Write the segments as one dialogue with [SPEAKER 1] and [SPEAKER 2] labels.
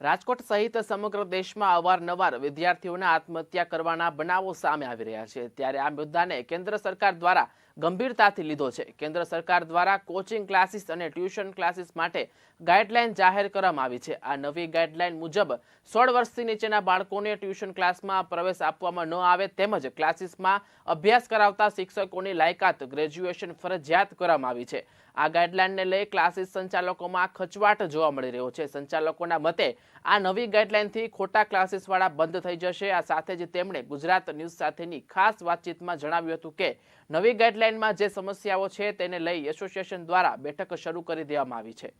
[SPEAKER 1] રાજકોટ સહિત સમગ્ર દેશમાં અવારનવાર વિદ્યાર્થીઓના આત્મહત્યા કરવાના બનાવો સામે આવી રહ્યા છે. ત્યારે આ મુદ્દાને કેન્દ્ર સરકાર દ્વારા ગંભીરતાથી લીધો છે. કેન્દ્ર સરકાર દ્વારા કોચિંગ ક્લાસીસ અને ટ્યુશન ક્લાસીસ માટે ગાઈડલાઈન જાહેર કરવામાં આવી છે. આ નવી ગાઈડલાઈન મુજબ સોળ વર્ષથી નીચેના બાળકોને ટ્યુશન ક્લાસમાં પ્રવેશ આપવામાં ન આવે તેમજ ક્લાસીસમાં અભ્યાસ કરાવતા શિક્ષકોની લાયકાત ગ્રેજ્યુએશન ફરજિયાત કરવામાં આવી છે. આ ગાઈડલાઈનને લઈ ક્લાસીસ સંચાલકોમાં ખચવાટ જોવા મળી રહ્યો છે. સંચાલકોના મતે આ નવી ગાઈડલાઈનથી ખોટા ક્લાસીસવાળા બંધ થઈ જશે. આ સાથે જ તેમણે ગુજરાત ન્યૂઝ સાથેની ખાસ વાતચીતમાં જણાવ્યું હતું કે નવી ગાઈડલાઈનમાં જે સમસ્યાઓ છે તેને લઈ એસોસિએશન દ્વારા બેઠક શરૂ કરી દેવામાં આવી છે.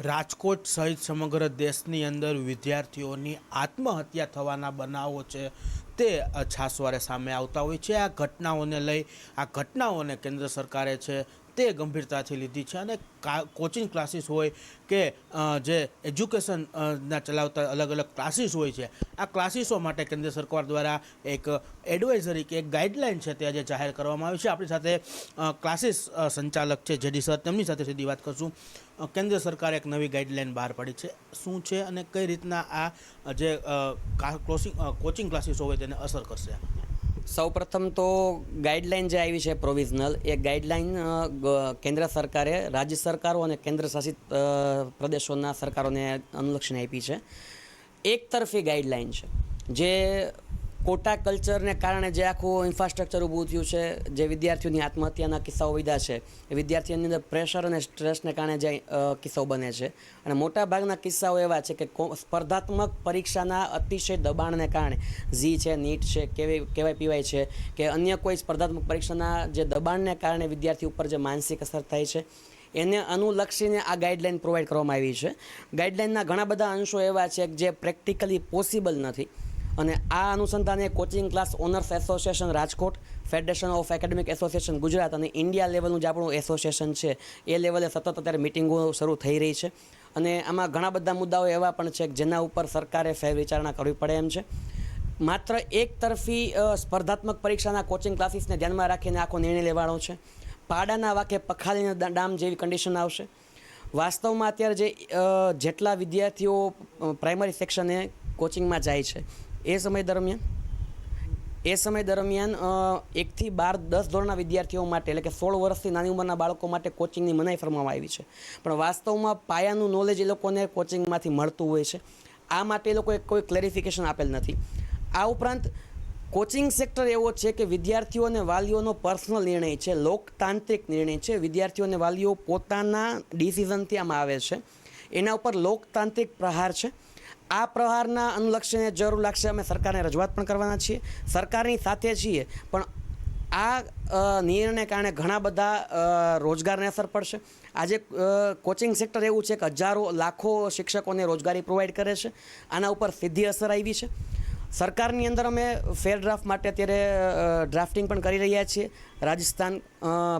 [SPEAKER 2] રાજકોટ સહિત સમગ્ર દેશની અંદર વિદ્યાર્થીઓની આત્મહત્યા થવાના બનાવો છે તે છાસવારે સામે આવતા હોય છે. આ ઘટનાઓને લઈ, આ ઘટનાઓને કેન્દ્ર સરકારે છે તે ગંભીરતાથી લીધી છે અને કોચિંગ ક્લાસીસ હોય કે જે એજ્યુકેશન ના ચલાવતા અલગ અલગ ક્લાસીસ હોય છે, આ ક્લાસીસો માટે કેન્દ્ર સરકાર દ્વારા એક એડવાઇઝરી કે એક ગાઈડલાઇન છે તે આજે જાહેર કરવામાં આવી છે. આપણી સાથે ક્લાસીસ સંચાલક છે જેડી સર, તેમની સાથે સીધી વાત કરશું. કેન્દ્ર સરકારે એક નવી ગાઈડલાઇન બહાર પાડી છે. શું છે અને કઈ રીતના આ જે કોચિંગ ક્લાસીસ હોય તેને અસર કરશે?
[SPEAKER 3] સૌપ્રથમ તો ગાઈડલાઈન જે આવી છે પ્રોવિઝનલ, એ ગાઈડલાઈન કેન્દ્ર સરકારે, રાજ્ય સરકારો અને કેન્દ્ર શાસિત પ્રદેશોના સરકારોને અનુલક્ષીને આપી છે. એક તરફી ગાઈડલાઈન છે. જે કોટા કલ્ચરને કારણે જે આખું ઇન્ફ્રાસ્ટ્રક્ચર ઊભું થયું છે, જે વિદ્યાર્થીઓની આત્મહત્યાના કિસ્સાઓ વધ્યા છે, એ વિદ્યાર્થીઓની અંદર પ્રેશર અને સ્ટ્રેસને કારણે જે કિસ્સાઓ બને છે. અને મોટાભાગના કિસ્સાઓ એવા છે કે સ્પર્ધાત્મક પરીક્ષાના અતિશય દબાણને કારણે ઝી છે, નીટ છે, કેવી કહેવાય પીવાય છે કે અન્ય કોઈ સ્પર્ધાત્મક પરીક્ષાના જે દબાણને કારણે વિદ્યાર્થી ઉપર જે માનસિક અસર થાય છે, એને અનુલક્ષીને આ ગાઈડલાઈન પ્રોવાઈડ કરવામાં આવી છે. ગાઈડલાઈનના ઘણા બધા અંશો એવા છે જે પ્રેક્ટિકલી પોસિબલ નથી. અને આ અનુસંધાને coaching class owners association Rajkot federation of academic association Gujarat અને ઇન્ડિયા લેવલનું જે આપણું એસોસિએશન છે. એ લેવલે સતત અત્યારે મિટિંગો શરૂ થઈ રહી છે. અને આમાં ઘણા બધા મુદ્દાઓ એવા પણ છે કે જેના ઉપર સરકારે ફેર વિચારણા કરવી પડે એમ છે. માત્ર એક તરફી સ્પર્ધાત્મક પરીક્ષાના કોચિંગ ક્લાસીસને ધ્યાનમાં રાખીને આખો નિર્ણય લેવાનો છે. પાડાના વાકે પખાલીના ડામ જેવી કન્ડિશન આવશે. વાસ્તવમાં અત્યારે જે જેટલા વિદ્યાર્થીઓ પ્રાઇમરી સેક્શને કોચિંગમાં જાય છે. એ સમય દરમિયાન? એ સમય દરમિયાન એકથી બાર, દસ ધોરણના વિદ્યાર્થીઓ માટે, એટલે કે સોળ વર્ષથી નાની ઉંમરના બાળકો માટે કોચિંગની મનાઈ ફરવામાં આવી છે. પણ વાસ્તવમાં પાયાનું નોલેજ એ લોકોને કોચિંગમાંથી મળતું હોય છે. આ માટે એ લોકોએ કોઈ ક્લેરિફિકેશન આપેલ નથી. આ ઉપરાંત કોચિંગ સેક્ટર એવો છે કે વિદ્યાર્થીઓ અને વાલીઓનો પર્સનલ નિર્ણય છે, લોકતાંત્રિક નિર્ણય છે. વિદ્યાર્થીઓ અને વાલીઓ પોતાના ડિસિઝનથી આમાં આવે છે. એના ઉપર લોકતાંત્રિક પ્રહાર છે. આ પ્રહારના અનુલક્ષીને જરૂર લાગશે અમે સરકારને રજૂઆત પણ કરવાના છીએ. સરકારની સાથે છીએ, પણ આ નિર્ણયને કારણે ઘણા બધા રોજગારને અસર પડશે. આજે કોચિંગ સેક્ટર એવું છે કે હજારો, લાખો શિક્ષકોને રોજગારી પ્રોવાઈડ કરે છે. આના ઉપર સીધી અસર આવી છે. સરકારની અંદર અમે ફેર ડ્રાફ્ટ માટે અત્યારે ડ્રાફ્ટિંગ પણ કરી રહ્યા છીએ. રાજસ્થાન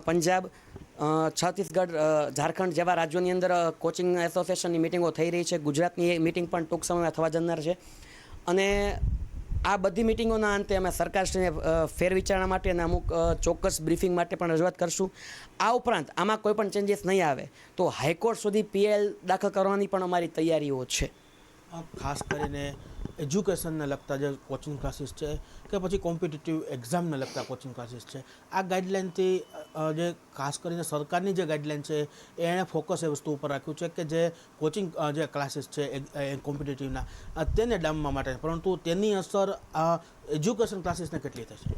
[SPEAKER 3] પંજાબ છત્તીસગઢ ઝારખંડ જેવા રાજ્યોની અંદર કોચિંગ એસોસિએશનની મિટિંગો થઈ રહી છે. ગુજરાતની મિટિંગ પણ ટૂંક સમયમાં થવા જનાર છે. અને આ બધી મિટિંગોના અંતે અમે સરકારશ્રીને ફેરવિચારણા માટે અને અમુક ચોક્કસ બ્રીફિંગ માટે પણ રજૂઆત કરશું. આ ઉપરાંત આમાં કોઈ પણ ચેન્જીસ નહીં આવે, તો હાઈકોર્ટ સુધી પીએલ દાખલ કરવાની પણ અમારી તૈયારીઓ છે.
[SPEAKER 2] ખાસ કરીને એજ્યુકેશનને લગતા જે કોચિંગ ક્લાસીસ છે કે પછી કોમ્પિટિટિવ એક્ઝામને લગતા કોચિંગ ક્લાસીસ છે, આ ગાઈડલાઇનથી જે ખાસ કરીને સરકારની જે ગાઈડલાઇન છે એણે ફોકસ એ વસ્તુ ઉપર રાખ્યું છે કે જે કોચિંગ જે ક્લાસીસ છે કોમ્પિટિટિવના તેને ડામવા માટે. પરંતુ તેની અસર એજ્યુકેશન ક્લાસીસને કેટલી થશે?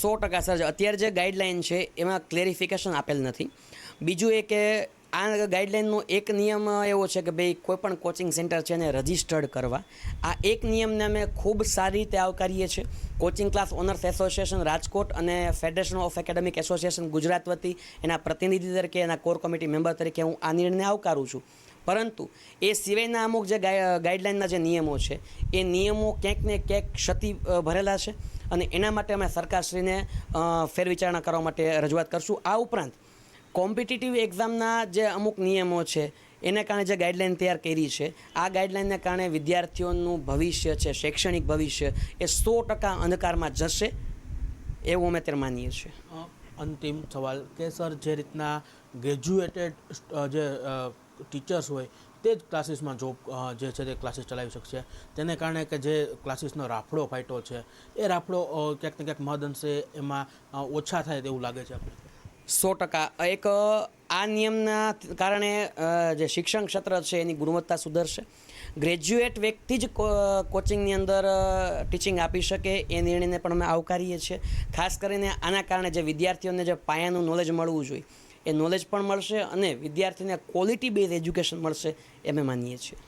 [SPEAKER 3] સો ટકા સર. અત્યારે જે ગાઈડલાઇન છે, એમાં ક્લેરિફિકેશન આપેલ નથી. બીજું એ કે આ ગાઈડલાઇનનો એક નિયમ એવો છે કે ભાઈ કોઈપણ કોચિંગ સેન્ટર છે એને રજિસ્ટર્ડ કરવા. આ એક નિયમને અમે ખૂબ સારી રીતે આવકારીએ છીએ. Coaching class owners association Rajkot અને federation of academic association Gujarat વતી એના પ્રતિનિધિ તરીકે, એના કોર કમિટી મેમ્બર તરીકે હું આ નિર્ણય આવકારું છું. પરંતુ એ સિવાયના અમુક જે ગાઈડલાઇનના જે નિયમો છે, એ નિયમો ક્યાંક ને ક્યાંક ક્ષતિ ભરેલા છે. અને એના માટે અમે સરકારશ્રીને ફેરવિચારણા કરવા માટે રજૂઆત કરશું. આ ઉપરાંત કોમ્પિટિટિવ એક્ઝામના જે અમુક નિયમો છે, એને કારણે જે ગાઈડલાઇન તૈયાર કરી છે, આ ગાઈડલાઇનને કારણે વિદ્યાર્થીઓનું ભવિષ્ય છે, શૈક્ષણિક ભવિષ્ય એ સો ટકા અંધકારમાં જશે, એવું અમે અત્યારે માનીએ છીએ.
[SPEAKER 2] અંતિમ સવાલ કે સર, જે રીતના ગ્રેજ્યુએટેડ જે ટીચર્સ હોય, તે જ ક્લાસીસમાં જોબ જે છે તે ક્લાસીસ ચલાવી શકશે. તેને કારણે કે જે ક્લાસીસનો રાફડો ફાટ્યો છે, એ રાફડો ક્યાંક ને ક્યાંક મહદઅંશે એમાં ઓછા થાય તેવું લાગે છે આપણે
[SPEAKER 3] સો ટકા. એક, આ નિયમના કારણે જે શિક્ષણ ક્ષેત્ર છે એની ગુણવત્તા સુધરશે. ગ્રેજ્યુએટ વ્યક્તિ જ કોચિંગની અંદર ટીચિંગ આપી શકે એ નિર્ણયને પણ અમે આવકારીએ છીએ. ખાસ કરીને આના કારણે જે વિદ્યાર્થીઓને જે પાયાનું નોલેજ મળવું જોઈએ, એ નોલેજ પણ મળશે અને વિદ્યાર્થીને ક્વોલિટી બેઝ એજ્યુકેશન મળશે એ અમે માનીએ છીએ.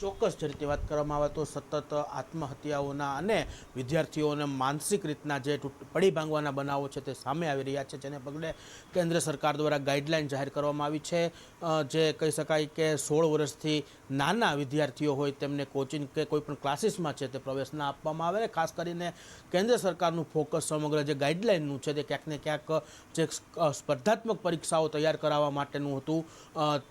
[SPEAKER 2] ચોક્કસ જે રીતે વાત કરવામાં આવે તો સતત આત્મહત્યાઓના અને વિદ્યાર્થીઓને માનસિક રીતના જે પડી ભાંગવાના બનાવો છે તે સામે આવી રહ્યા છે, જેને પગલે કેન્દ્ર સરકાર દ્વારા ગાઈડલાઇન જાહેર કરવામાં આવી છે. જે કહી શકાય કે સોળ વર્ષથી નાના વિદ્યાર્થીઓ હોય, તેમને કોચિંગ કે કોઈ પણ ક્લાસીસમાં છે તે પ્રવેશ ના આપવામાં આવે. ખાસ કરીને કેન્દ્ર સરકારનું ફોકસ સમગ્ર જે ગાઈડલાઇનનું છે તે ક્યાંક ને ક્યાંક જે સ્પર્ધાત્મક પરીક્ષાઓ તૈયાર કરાવવા માટેનું હતું.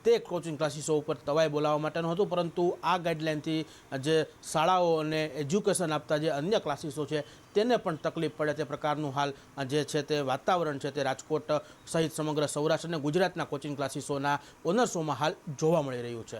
[SPEAKER 2] તે કોચિંગ ક્લાસીસો ઉપર તવાઈ બોલાવવા માટેનું હતું, પરંતુ આ ગાઈડલાઇનથી જે શાળાઓ અને એજ્યુકેશન આપતા જે અન્ય ક્લાસીસો છે તેને પણ તકલીફ પડે તે પ્રકારનું હાલ જે છે તે વાતાવરણ છે તે રાજકોટ સહિત સમગ્ર સૌરાષ્ટ્ર અને ગુજરાતના કોચિંગ ક્લાસીસોના ઓનર્સોમાં હાલ જોવા મળી રહ્યું છે.